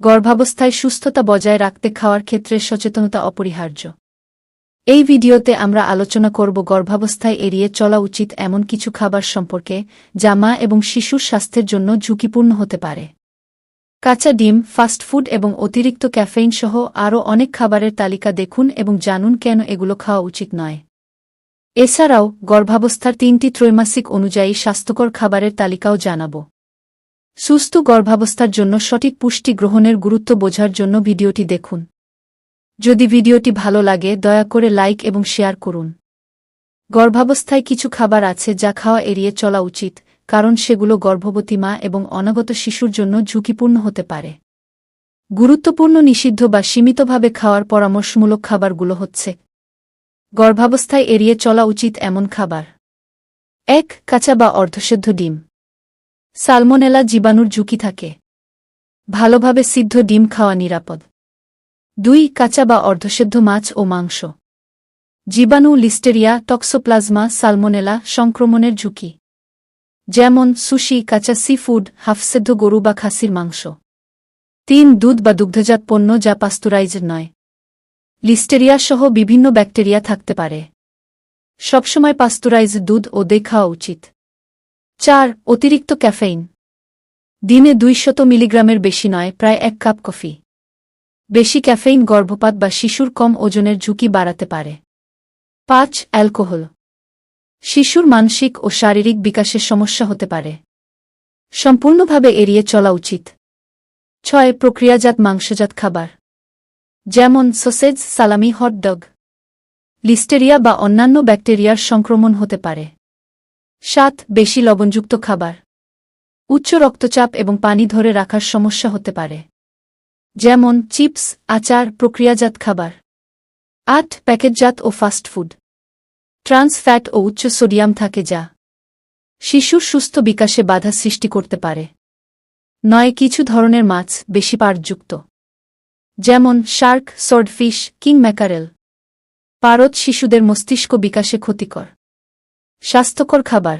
গর্ভাবস্থায় সুস্থতা বজায় রাখতে খাওয়ার ক্ষেত্রে সচেতনতা অপরিহার্য। এই ভিডিওতে আমরা আলোচনা করব গর্ভাবস্থায় এড়িয়ে চলা উচিত এমন কিছু খাবার সম্পর্কে, যা মা এবং শিশুর স্বাস্থ্যের জন্য ঝুঁকিপূর্ণ হতে পারে। কাঁচা ডিম ফাস্টফুড এবং অতিরিক্ত ক্যাফেইন সহ আরও অনেক খাবারের তালিকা দেখুন এবং জানুন কেন এগুলো খাওয়া উচিত নয়। এছাড়াও, গর্ভাবস্থার তিনটি ত্রৈমাসিক অনুযায়ী স্বাস্থ্যকর খাবারের তালিকাও জানাব। সুস্থ গর্ভাবস্থার জন্য সঠিক পুষ্টি গ্রহণের গুরুত্ব বোঝার জন্য ভিডিওটি দেখুন। যদি ভিডিওটি ভালো লাগে, দয়া করে লাইক এবং শেয়ার করুন। গর্ভাবস্থায় কিছু খাবার আছে যা খাওয়া এড়িয়ে চলা উচিত, কারণ সেগুলো গর্ভবতী মা এবং অনাগত শিশুর জন্য ঝুঁকিপূর্ণ হতে পারে। গুরুত্বপূর্ণ নিষিদ্ধ বা সীমিতভাবে খাওয়ার পরামর্শমূলক খাবারগুলো হচ্ছে গর্ভাবস্থায় এড়িয়ে চলা উচিত এমন খাবার। এক, কাঁচা বা অর্ধসেদ্ধ ডিম। সালমোনেলা জীবাণুর ঝুঁকি থাকে। ভালোভাবে সিদ্ধ ডিম খাওয়া নিরাপদ। দুই, কাঁচা বা অর্ধসেদ্ধ মাছ ও মাংস। জীবাণু, লিস্টেরিয়া, টক্সোপ্লাজমা, সালমোনেলা সংক্রমণের ঝুঁকি। যেমন, সুশি, কাঁচা সি ফুড হাফসেদ্ধ গরু বা খাসির মাংস। তিন, দুধ বা দুগ্ধজাত পণ্য যা পাস্তুরাইজড নয়। লিস্টেরিয়া সহ বিভিন্ন ব্যাকটেরিয়া থাকতে পারে। সবসময় পাস্তুরাইজ দুধ ও দই খাওয়া উচিত। চার, অতিরিক্ত ক্যাফেইন। দিনে দুইশত মিলিগ্রামের বেশি নয়, প্রায় এক কাপ কফি। বেশি ক্যাফেইন গর্ভপাত বা শিশুর কম ওজনের ঝুঁকি বাড়াতে পারে। পাঁচ, অ্যালকোহল। শিশুর মানসিক ও শারীরিক বিকাশের সমস্যা হতে পারে। সম্পূর্ণভাবে এড়িয়ে চলা উচিত। ছয়, প্রক্রিয়াজাত মাংসজাত খাবার। যেমন সোসেজ, সালামি হটডগ লিস্টেরিয়া বা অন্যান্য ব্যাকটেরিয়ার সংক্রমণ হতে পারে। সাত বেশি লবণযুক্ত খাবার। উচ্চ রক্তচাপ এবং পানি ধরে রাখার সমস্যা হতে পারে। যেমন চিপস, আচার, প্রক্রিয়াজাত খাবার। আট, প্যাকেটজাত ও ফাস্টফুড ট্রান্স ফ্যাট ও উচ্চ সোডিয়াম থাকে যা শিশুর সুস্থ বিকাশে বাধা সৃষ্টি করতে পারে। নয়, কিছু ধরনের মাছ বেশি পারযুক্ত যেমন শার্ক, সর্ডফিশ কিং ম্যাকারেল। পারদ শিশুদের মস্তিষ্ক বিকাশে ক্ষতিকর। স্বাস্থ্যকর খাবার,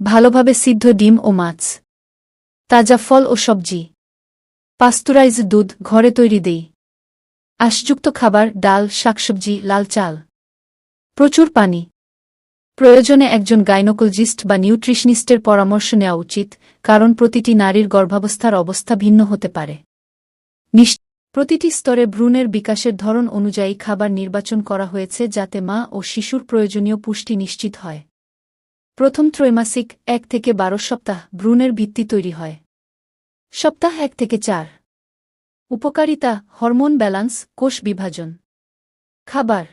ভালোভাবে সিদ্ধ ডিম ও মাছ, তাজা ফল ও সবজি পাস্তুরাইজ দুধ ঘরে তৈরি দেই, আশযুক্ত খাবার, ডাল, শাকসবজি, লাল চাল, প্রচুর পানি। প্রয়োজনে একজন গাইনোকোলজিস্ট বা নিউট্রিশনিস্টের পরামর্শ নেওয়া উচিত, কারণ প্রতিটি নারীর গর্ভাবস্থার অবস্থা ভিন্ন হতে পারে। প্রতিটি স্তরে ভ্রূণের বিকাশের ধরন অনুযায়ী খাবার নির্বাচন করা হয়েছে যাতে মা ও শিশুর প্রয়োজনীয় পুষ্টি নিশ্চিত হয়। প্রথম ত্রৈমাসিক এক থেকে বারো সপ্তাহ ভ্রূণের ভিত্তি তৈরি হয়। সপ্তাহ এক থেকে চার। উপকারিতা, হরমোন ব্যালান্স, কোষ বিভাজন। খাবার।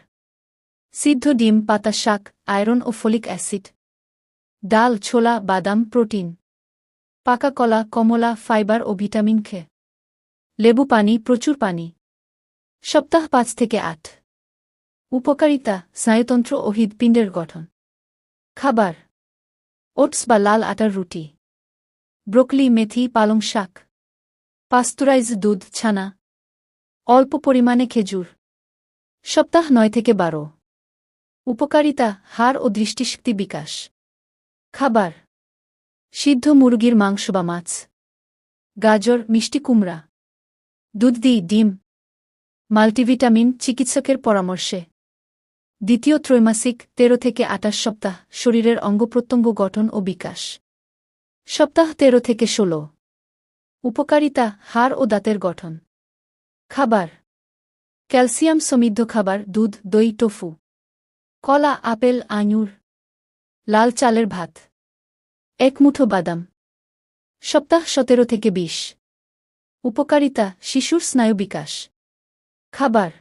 সিদ্ধ ডিম, পাতা, শাক, আয়রন ও ফলিক অ্যাসিড। ডাল, ছোলা, বাদাম, প্রোটিন। পাকা কলা, কমলা, ফাইবার ও ভিটামিন খে। লেবু পানি, প্রচুর পানি। সপ্তাহ পাঁচ থেকে আট। উপকারিতা, স্নায়ুতন্ত্র ও হৃদপিণ্ডের গঠন। খাবার। ওটস বা লাল আটার রুটি। ব্রোকলি, মেথি, পালং শাক। পাস্তুরাইজ, দুধ, ছানা। অল্প পরিমাণে খেজুর। সপ্তাহ নয় থেকে বারো। উপকারিতা, হাড় ও দৃষ্টিশক্তি বিকাশ। খাবার। সিদ্ধ মুরগির মাংস বা মাছ। গাজর, মিষ্টি কুমড়া। দুধ দিই, ডিম। মাল্টিভিটামিন চিকিৎসকের পরামর্শে। দ্বিতীয় ত্রৈমাসিক, তেরো থেকে আটাশ সপ্তাহ, শরীরের অঙ্গপ্রত্যঙ্গ গঠন ও বিকাশ। সপ্তাহ তেরো থেকে ষোলো। উপকারিতা, হাড় ও দাঁতের গঠন। খাবার। ক্যালসিয়াম সমৃদ্ধ খাবার, দুধ, দই, টোফু। কলা, আপেল, আঙুর। লাল চালের ভাত। এক মুঠো বাদাম। সপ্তাহ সতেরো থেকে বিশ। উপকারিতা, শিশুর স্নায়ু বিকাশ। খাবার।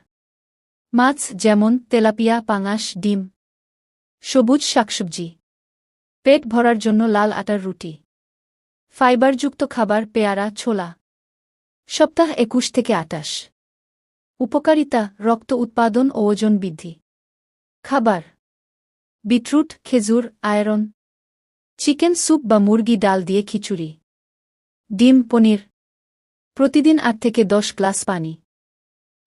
মাছ যেমন তেলাপিয়া, পাঙাশ, ডিম। সবুজ শাকসবজি। পেট ভরার জন্য লাল আটার রুটি। ফাইবারযুক্ত খাবার, পেয়ারা, ছোলা। সপ্তাহ একুশ থেকে আটাশ উপকারিতা, রক্ত উৎপাদন ও ওজন বৃদ্ধি। খাবার। বিটরুট, খেজুর, আয়রন। চিকেন স্যুপ বা মুরগি ডাল দিয়ে খিচুড়ি। ডিম, পনির। প্রতিদিন আট থেকে দশ গ্লাস পানি।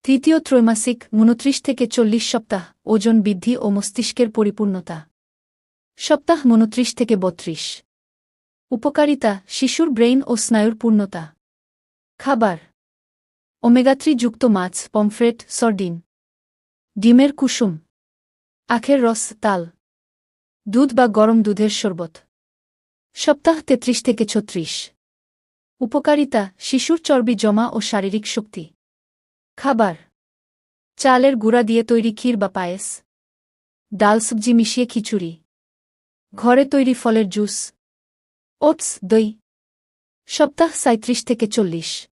তৃতীয় ত্রৈমাসিক উনত্রিশ থেকে চল্লিশ সপ্তাহ ওজন বৃদ্ধি ও মস্তিষ্কের পরিপূর্ণতা। সপ্তাহ উনত্রিশ থেকে বত্রিশ। উপকারিতা, শিশুর ব্রেইন ও স্নায়ুর পূর্ণতা। খাবার। ওমেগা থ্রি যুক্ত মাছ, পমফ্রেট, সর্ডিন। ডিমের কুসুম। আখের রস, তাল। দুধ বা গরম দুধের শরবত। সপ্তাহ তেত্রিশ থেকে ছত্রিশ। উপকারিতা, শিশুর চর্বি জমা ও শারীরিক শক্তি। খাবার। চালের গুঁড়া দিয়ে তৈরি ক্ষীর বা পায়েস। ডাল সবজি মিশিয়ে খিচুড়ি। ঘরে তৈরি ফলের জুস। ওটস, দই। সপ্তাহ সাঁত্রিশ থেকে চল্লিশ।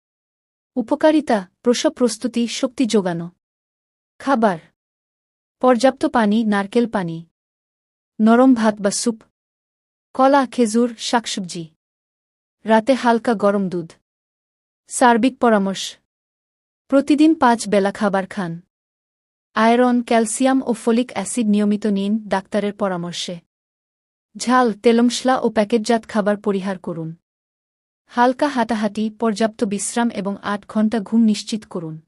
উপকারিতা, প্রসব প্রস্তুতি, শক্তি যোগানো। খাবার। পর্যাপ্ত পানি, নারকেল পানি। নরম ভাত বা স্যুপ। কলা, খেজুর, শাকসবজি। রাতে হালকা গরম দুধ। সার্বিক পরামর্শ। প্রতিদিন পাঁচ বেলা খাবার খান। আয়রন, ক্যালসিয়াম ও ফলিক অ্যাসিড নিয়মিত নিন ডাক্তারের পরামর্শে। ঝাল তেলমশলা ও প্যাকেটজাত খাবার পরিহার করুন। হালকা হাঁটাহাঁটি, পর্যাপ্ত বিশ্রাম এবং আট ঘণ্টা ঘুম নিশ্চিত করুন।